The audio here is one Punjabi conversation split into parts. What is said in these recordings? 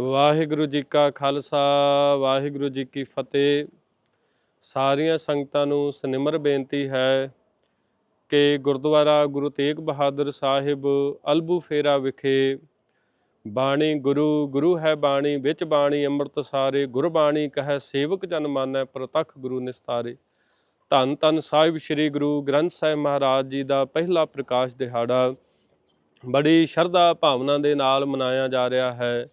ਵਾਹਿਗੁਰੂ ਜੀ ਕਾ ਖਾਲਸਾ, ਵਾਹਿਗੁਰੂ ਜੀ ਕੀ ਫਤਿਹ। ਸਾਰੀਆਂ ਸੰਗਤਾਂ ਨੂੰ ਸਨਿਮਰ ਬੇਨਤੀ ਹੈ ਕਿ ਗੁਰਦੁਆਰਾ ਗੁਰੂ ਤੇਗ ਬਹਾਦਰ ਸਾਹਿਬ ਅਲਬੂ ਫੇਰਾ ਵਿਖੇ ਬਾਣੀ ਗੁਰੂ ਗੁਰੂ ਹੈ ਬਾਣੀ, ਵਿੱਚ ਬਾਣੀ ਅੰਮ੍ਰਿਤ ਸਾਰੇ ਗੁਰਬਾਣੀ ਕਹੈ ਸੇਵਕ ਜਨ ਮਾਨੈ, ਪ੍ਰਤੱਖ ਗੁਰੂ ਨਿਸਤਾਰੇ। ਧੰਨ ਧੰਨ ਸਾਹਿਬ ਸ੍ਰੀ ਗੁਰੂ ਗ੍ਰੰਥ ਸਾਹਿਬ ਮਹਾਰਾਜ ਜੀ ਦਾ ਪਹਿਲਾ ਪ੍ਰਕਾਸ਼ ਦਿਹਾੜਾ। ਬੜੀ ਸ਼ਰਧਾ ਭਾਵਨਾ ਦੇ ਨਾਲ ਮਨਾਇਆ ਜਾ ਰਿਹਾ ਹੈ।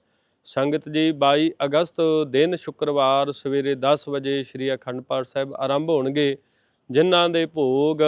ਸੰਗਤ ਜੀ 22 ਅਗਸਤ ਦਿਨ ਸ਼ੁੱਕਰਵਾਰ ਸਵੇਰੇ 10 ਵਜੇ ਸ੍ਰੀ ਅਖੰਡ ਪਾਠ ਸਾਹਿਬ ਆਰੰਭ ਹੋਣਗੇ, ਜਿਨ੍ਹਾਂ ਦੇ ਭੋਗ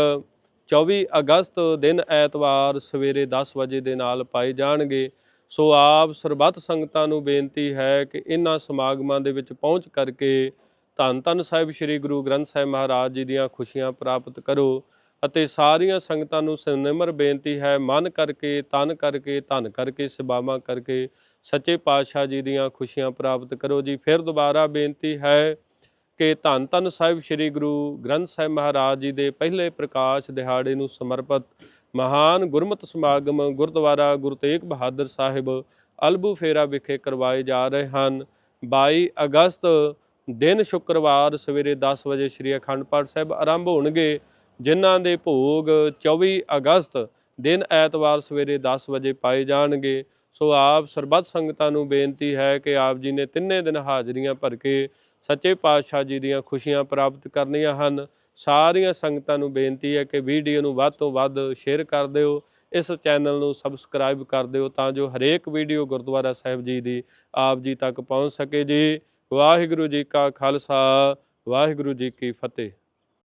24 ਅਗਸਤ ਦਿਨ ਐਤਵਾਰ ਸਵੇਰੇ 10 ਵਜੇ ਦੇ ਨਾਲ ਪਾਏ ਜਾਣਗੇ। ਸੋ ਆਪ ਸਰਬੱਤ ਸੰਗਤਾਂ ਨੂੰ ਬੇਨਤੀ ਹੈ ਕਿ ਇਹਨਾਂ ਸਮਾਗਮਾਂ ਦੇ ਵਿੱਚ ਪਹੁੰਚ ਕਰਕੇ ਧੰਨ ਧੰਨ ਸਾਹਿਬ ਸ੍ਰੀ ਗੁਰੂ ਗ੍ਰੰਥ ਸਾਹਿਬ ਮਹਾਰਾਜ ਜੀ ਦੀਆਂ ਖੁਸ਼ੀਆਂ ਪ੍ਰਾਪਤ ਕਰੋ। ਅਤੇ ਸਾਰੀਆਂ ਸੰਗਤਾਂ ਨੂੰ ਸਿਮਰ ਬੇਨਤੀ ਹੈ, ਮਨ ਕਰਕੇ, ਤਨ ਕਰਕੇ, ਧਨ ਕਰਕੇ, ਸੇਵਾਵਾਂ ਕਰਕੇ ਸੱਚੇ ਪਾਤਸ਼ਾਹ ਜੀ ਦੀਆਂ ਖੁਸ਼ੀਆਂ ਪ੍ਰਾਪਤ ਕਰੋ ਜੀ। ਫਿਰ ਦੁਬਾਰਾ ਬੇਨਤੀ ਹੈ ਕਿ ਧੰਨ ਧੰਨ ਸਾਹਿਬ ਸ੍ਰੀ ਗੁਰੂ ਗ੍ਰੰਥ ਸਾਹਿਬ ਮਹਾਰਾਜ ਜੀ ਦੇ ਪਹਿਲੇ ਪ੍ਰਕਾਸ਼ ਦਿਹਾੜੇ ਨੂੰ ਸਮਰਪਿਤ ਮਹਾਨ ਗੁਰਮਤਿ ਸਮਾਗਮ ਗੁਰਦੁਆਰਾ ਗੁਰੂ ਤੇਗ ਬਹਾਦਰ ਸਾਹਿਬ ਅਲਬੂ ਫੇਰਾ ਵਿਖੇ ਕਰਵਾਏ ਜਾ ਰਹੇ ਹਨ। 22 ਅਗਸਤ, ਦਿਨ ਸ਼ੁੱਕਰਵਾਰ ਸਵੇਰੇ 10 ਵਜੇ ਸ੍ਰੀ ਅਖੰਡ ਪਾਠ ਸਾਹਿਬ ਆਰੰਭ ਹੋਣਗੇ। ਜਿਨ੍ਹਾਂ ਦੇ ਭੋਗ 24 ਅਗਸਤ ਦਿਨ ਐਤਵਾਰ ਸਵੇਰੇ 10 ਵਜੇ ਪਾਏ ਜਾਣਗੇ। ਸੋ ਆਪ ਸਰਬੱਤ ਸੰਗਤਾਂ ਨੂੰ ਬੇਨਤੀ ਹੈ ਕਿ ਆਪ ਜੀ ਨੇ ਤਿੰਨੇ ਦਿਨ ਹਾਜ਼ਰੀਆਂ ਭਰ ਕੇ ਸੱਚੇ ਪਾਤਸ਼ਾਹ ਜੀ ਦੀਆਂ ਖੁਸ਼ੀਆਂ ਪ੍ਰਾਪਤ ਕਰਨੀਆਂ ਹਨ। ਸਾਰੀਆਂ ਸੰਗਤਾਂ ਨੂੰ ਬੇਨਤੀ ਹੈ ਕਿ ਵੀਡੀਓ ਨੂੰ ਵੱਧ ਤੋਂ ਵੱਧ ਸ਼ੇਅਰ ਕਰ ਦਿਓ, ਇਸ ਚੈਨਲ ਨੂੰ ਸਬਸਕ੍ਰਾਈਬ ਕਰ ਦਿਓ ਤਾਂ ਜੋ ਹਰੇਕ ਵੀਡੀਓ ਗੁਰਦੁਆਰਾ ਸਾਹਿਬ ਜੀ ਦੀ ਆਪ ਜੀ ਤੱਕ ਪਹੁੰਚ ਸਕੇ ਜੀ। ਵਾਹਿਗੁਰੂ ਜੀ ਕਾ ਖਾਲਸਾ, ਵਾਹਿਗੁਰੂ ਜੀ ਕੀ ਫਤਿਹ।